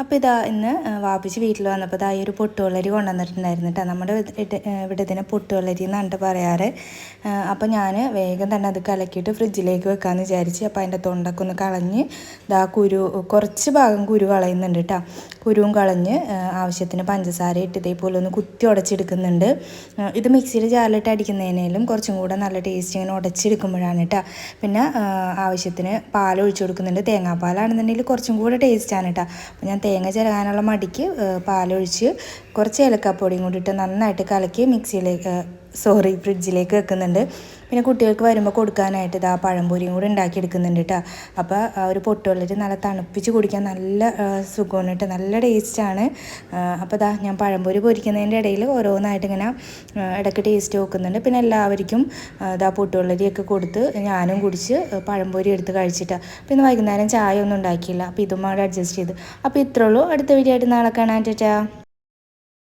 അപ്പോൾ ഇതാ ഇന്ന് വാപ്പിച്ച് വീട്ടിൽ വന്നപ്പോൾ ഇതാ ഈ ഒരു പൊട്ടുവളരി കൊണ്ടുവന്നിട്ടുണ്ടായിരുന്നു കേട്ടോ നമ്മുടെ ഇവിടെ- ഇതിനെ പൊട്ടുവളരി എന്നാണ് പറയാറ്. അപ്പോൾ ഞാൻ വേഗം തന്നെ അത് കലക്കിയിട്ട് ഫ്രിഡ്ജിലേക്ക് വെക്കാമെന്ന് വിചാരിച്ച് അപ്പോൾ അതിന്റെ തൊണ്ടൊക്കെ ഒന്ന് കളഞ്ഞ് ഇതാ കുരു കുറച്ച് ഭാഗം കുരു കളയുന്നുണ്ട് കേട്ടോ കുരുവും കളഞ്ഞ് ആവശ്യത്തിന് പഞ്ചസാര ഇട്ട് ഇതേപോലെ ഒന്ന് കുത്തി ഉടച്ചെടുക്കുന്നുണ്ട്. ഇത് മിക്സിയിൽ ജാറിലിട്ട് അടിക്കുന്നതിനേലും കുറച്ചും കൂടെ നല്ല ടേസ്റ്റ് ഇങ്ങനെ ഉടച്ചെടുക്കുമ്പോഴാണ് കേട്ടോ പിന്നെ ആവശ്യത്തിന് പാൽ ഒഴിച്ചു കൊടുക്കുന്നുണ്ട്. തേങ്ങാപ്പാലാണെന്നുണ്ടെങ്കിൽ കുറച്ചും കൂടെ ടേസ്റ്റാണ് കേട്ടോ അപ്പോൾ ഞാൻ തേങ്ങ ചിരകാനുള്ള മടിക്ക് പാലൊഴിച്ച് കുറച്ച് ഏലക്കാപ്പൊടിയും കൂടി ഇട്ട് നന്നായിട്ട് കലക്കി മിക്സിയിലേക്ക് സോറി ഫ്രിഡ്ജിലേക്ക് വെക്കുന്നുണ്ട്. പിന്നെ കുട്ടികൾക്ക് വരുമ്പോൾ കൊടുക്കാനായിട്ട് ഇതാ പഴംപൊരിയും കൂടി ഉണ്ടാക്കിയെടുക്കുന്നുണ്ട് കേട്ടോ അപ്പോൾ ആ ഒരു പൊട്ടുവെള്ളിട്ട് നല്ല തണുപ്പിച്ച് കുടിക്കാൻ നല്ല സുഖമാണ് കേട്ടോ നല്ല ടേസ്റ്റാണ്. അപ്പോൾ ഇതാ ഞാൻ പഴംപൊരി പൊരിക്കുന്നതിന്റെ ഇടയിൽ ഓരോന്നായിട്ട് ഇങ്ങനെ ഇടയ്ക്ക് ടേസ്റ്റ് നോക്കുന്നുണ്ട്. പിന്നെ എല്ലാവർക്കും ഇതാ പൊട്ടുവെള്ളരിയൊക്കെ കൊടുത്ത് ഞാനും കുടിച്ച് പഴംപൊരി എടുത്ത് കഴിച്ചിട്ടാണ് പിന്നെ വൈകുന്നേരം ചായ ഒന്നും ഉണ്ടാക്കിയില്ല. അപ്പോൾ ഇതും അവിടെ അഡ്ജസ്റ്റ് ചെയ്ത്. അപ്പോൾ ഇത്രേ ഉള്ളൂ. അടുത്ത വീഡിയോ ആയിട്ട് നാളെ കാണാൻ ചേട്ടാ